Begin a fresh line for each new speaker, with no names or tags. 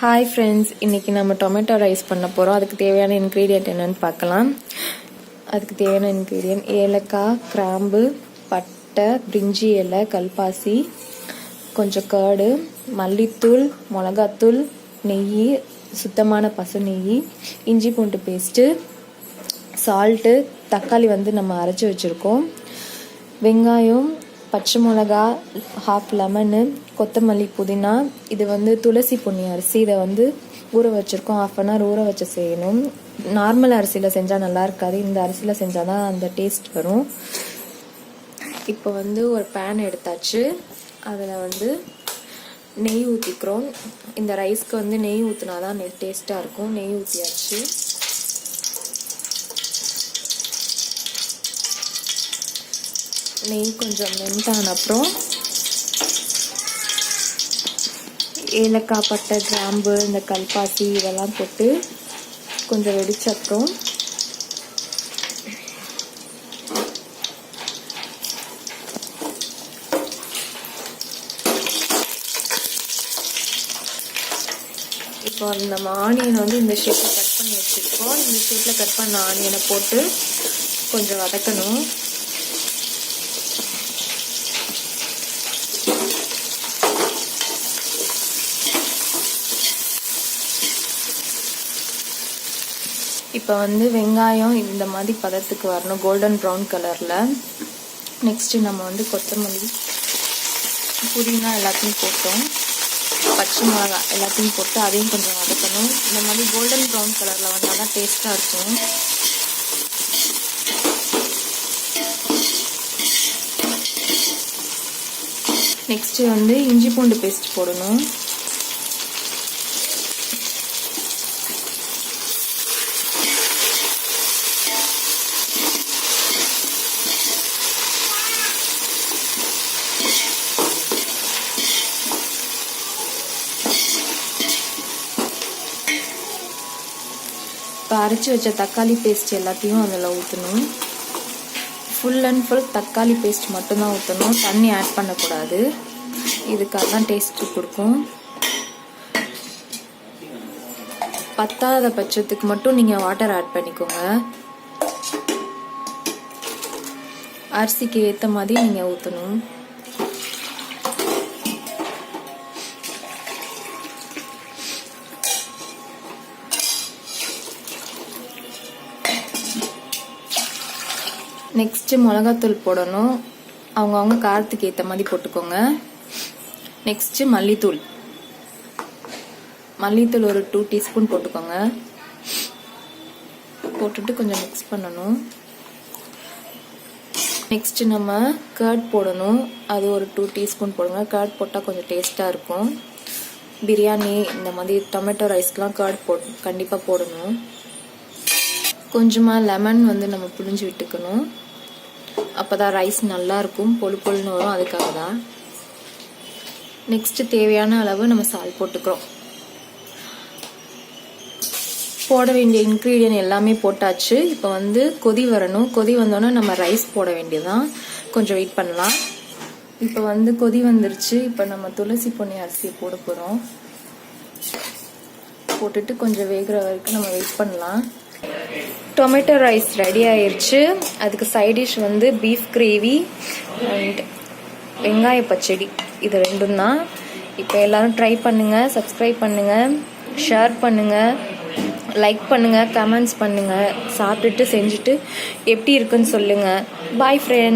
Hi friends இன்றைக்கி நம்ம tomato rice பண்ண போகிறோம் அதுக்கு தேவையான இன்க்ரீடியன்ட் என்னென்னு பார்க்கலாம். அதுக்கு தேவையான இன்க்ரீடியன்ட் ஏலக்காய் கிராம்பு பட்டை பிரிஞ்சி இலை கல்பாசி கொஞ்சம் கர்டு மல்லித்தூள் மிளகாத்தூள் நெய் சுத்தமான பசு நெய் இஞ்சி பூண்டு பேஸ்ட்டு சால்ட்டு தக்காளி வந்து நம்ம அரைச்சி வச்சுருக்கோம். வெங்காயம் பச்சை மிளகா ஹாஃப் லெமனு கொத்தமல்லி புதினா இது வந்து துளசி பொன்னி அரிசி. இதை வந்து ஊற வச்சுருக்கோம். ஆஃப் அன் ஹவர் ஊற வச்சு செய்யணும். நார்மல் அரிசியில் செஞ்சால் நல்லா இருக்காது. இந்த அரிசியில் செஞ்சால் தான் அந்த டேஸ்ட் வரும். இப்போ வந்து ஒரு பேன் எடுத்தாச்சு. அதில் வந்து நெய் ஊற்றிக்கிறோம் இந்த ரைஸ்க்கு வந்து நெய் ஊற்றினா தான் டேஸ்ட்டாக இருக்கும். நெய் ஊற்றியாச்சு நெய் கொஞ்சம் மென்ட்டான அப்புறம் ஏலக்காய் பட்டை கிராம்பு இந்த கல்பாசி இதெல்லாம் போட்டு கொஞ்சம் வெடிச்ச அப்புறம் இப்போ நம்ம ஆனியன் வந்து இந்த ஷேப்பில் கட் பண்ணி வச்சுருக்கோம். இந்த ஷேப்பில் கட் பண்ண ஆனியனை போட்டு கொஞ்சம் வதக்கணும். இப்போ வந்து வெங்காயம் இந்த மாதிரி பதத்துக்கு வரணும் கோல்டன் ப்ரௌன் கலரில் நெக்ஸ்ட்டு நம்ம வந்து கொத்தமல்லி புதினா எல்லாத்தையும் போட்டோம். பச்சை மிளகா எல்லாத்தையும் போட்டு அதையும் கொஞ்சம் வதக்கணும். இந்த மாதிரி கோல்டன் ப்ரௌன் கலரில் வந்தால் தான் டேஸ்ட்டாக இருக்கும். நெக்ஸ்ட்டு வந்து இஞ்சி பூண்டு பேஸ்ட் போடணும். இப்போ அரைச்சி வச்ச தக்காளி பேஸ்ட் எல்லாத்தையும் அதில் ஊற்றணும். ஃபுல் அண்ட் ஃபுல் தக்காளி பேஸ்ட் மட்டும்தான் ஊற்றணும். தண்ணி ஆட் பண்ணக்கூடாது. இதுக்காக தான் டேஸ்ட்டு கொடுக்கும். பத்தாத பட்சத்துக்கு மட்டும் நீங்கள் வாட்டர் ஆட் பண்ணிக்கோங்க. அரிசிக்கு ஏற்ற மாதிரி நீங்கள் ஊற்றணும். நெக்ஸ்ட்டு மிளகாத்தூள் போடணும். அவங்கவுங்க காரத்துக்கு ஏற்ற மாதிரி போட்டுக்கோங்க. நெக்ஸ்ட்டு மல்லித்தூள். மல்லித்தூள் ஒரு டூ டீஸ்பூன் போட்டுக்கோங்க. போட்டுட்டு கொஞ்சம் மிக்ஸ் பண்ணணும். நெக்ஸ்ட்டு நம்ம கர்ட் போடணும். அது ஒரு டூ டீஸ்பூன் போடுங்க. கர்ட் போட்டால் கொஞ்சம் டேஸ்ட்டாக இருக்கும். பிரியாணி இந்த மாதிரி டொமேட்டோ ரைஸ்க்கெலாம் கர்ட் போ கண்டிப்பாக போடணும். கொஞ்சமாக லெமன் வந்து நம்ம புழிஞ்சு விட்டுக்கணும். அப்போ தான் ரைஸ் நல்லாயிருக்கும் பொழு பொழுன்னு வரும் அதுக்காக தான் நெக்ஸ்ட்டு தேவையான அளவு நம்ம சால் போட்டுக்கிறோம். போட வேண்டிய இன்க்ரீடியன்ட் எல்லாமே போட்டாச்சு. இப்போ வந்து கொதி வரணும். கொதி வந்தோன்னே நம்ம ரைஸ் போட வேண்டியதான் கொஞ்சம் வெயிட் பண்ணலாம். இப்போ வந்து கொதி வந்துருச்சு. இப்போ நம்ம துளசி பொன்னி அரிசியை போட போகிறோம் போட்டுட்டு கொஞ்சம் வேகிற வரைக்கும் நம்ம வெயிட் பண்ணலாம். டொமேட்டோ ரைஸ் ரெடி ஆயிடுச்சு அதுக்கு சைட் டிஷ் வந்து பீஃப் கிரேவி அண்ட் வெங்காய பச்சடி. இது ரெண்டும் தான். இப்போ எல்லோரும் ட்ரை பண்ணுங்கள் சப்ஸ்கிரைப் பண்ணுங்கள் ஷேர் பண்ணுங்கள் லைக் பண்ணுங்கள் கமெண்ட்ஸ் பண்ணுங்கள் சாப்பிட்டுட்டு செஞ்சுட்டு எப்படி இருக்குன்னு சொல்லுங்கள் பாய் ஃப்ரெண்ட்